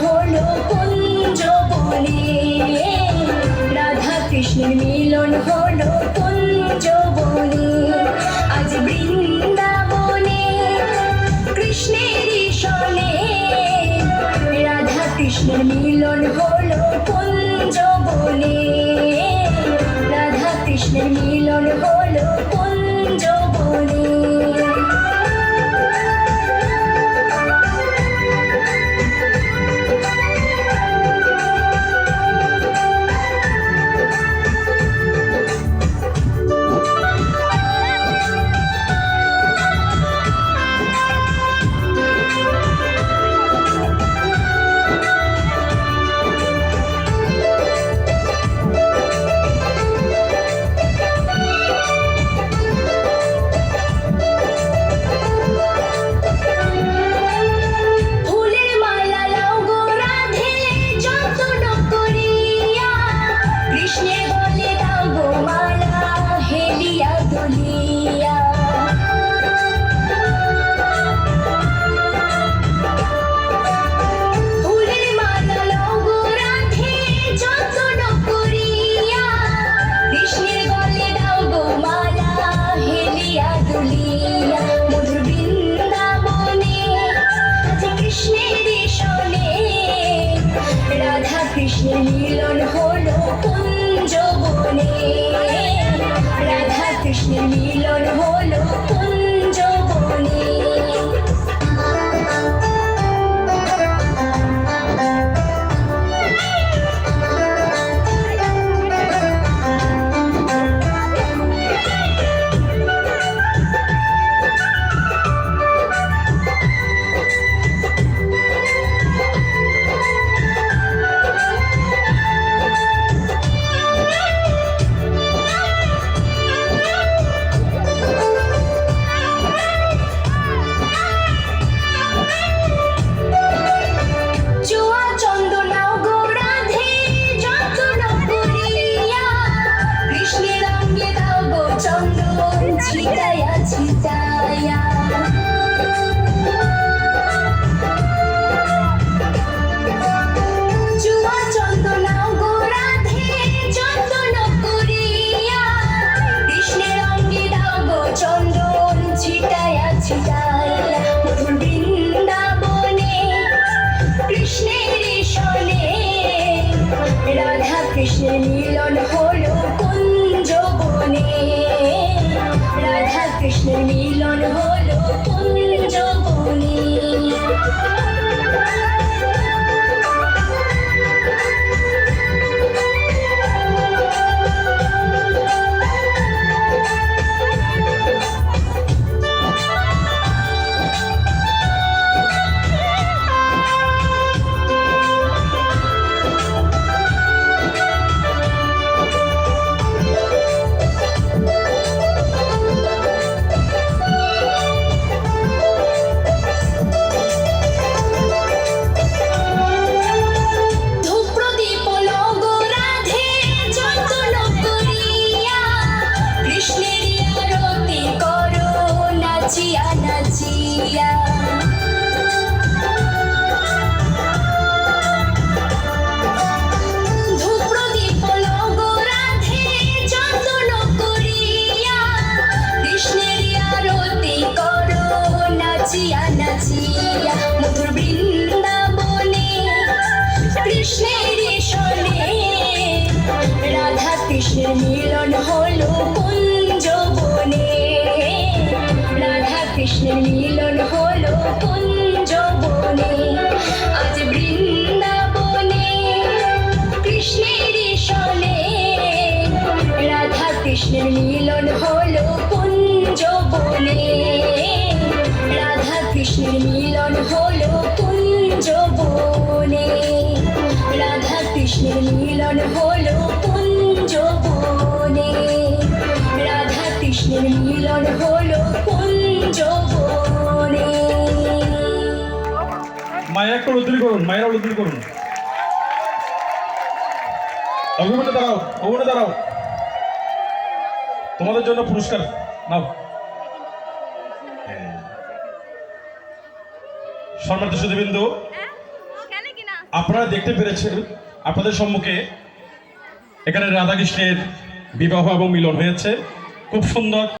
হলো কুঞ্জ বনে রাধা কৃষ্ণের মিলন হলো কুঞ্জ বনে আজ বৃন্দাবনে কৃষ্ণের সনে রাধা কৃষ্ণের মিলন হলো কৃষ্ণের মিলন হলো কুঞ্জবনে রাধা কৃষ্ণের মিলন হলো রাধা কৃষ্ণের মিলন হলো কুঞ্জবনে। রাধা কৃষ্ণের মিলন হলো কুঞ্জবনে। ধূপ কৃষ্ণের মিলন হলো কুঞ্জবনে। রাধা কৃষ্ণের মিলন হলো কুঞ্জবনে। আজ বৃন্দাবনে কৃষ্ণের শোনে রাধা কৃষ্ণের মিলন হলো কুঞ্জবনে। রাধা কৃষ্ণের মিলন হলো কুঞ্জবনে। রাধা কৃষ্ণের মিলন হলো কৃষ্ণের মিলন হলো কুঞ্জবনে। মায়া একটু করুন, মায়েরা উদ্দিন করুন। অভিমনে দাঁড়াও অভিমনে দাঁড়াও। তোমাদের জন্য পুরস্কার, নাও। সম্মানিত সুদীবিন্দু আপনারা দেখতে পেরেছেন, আপনাদের সম্মুখে এখানে রাধাকৃষ্ণের বিবাহ এবং মিলন হয়েছে। খুব সুন্দর।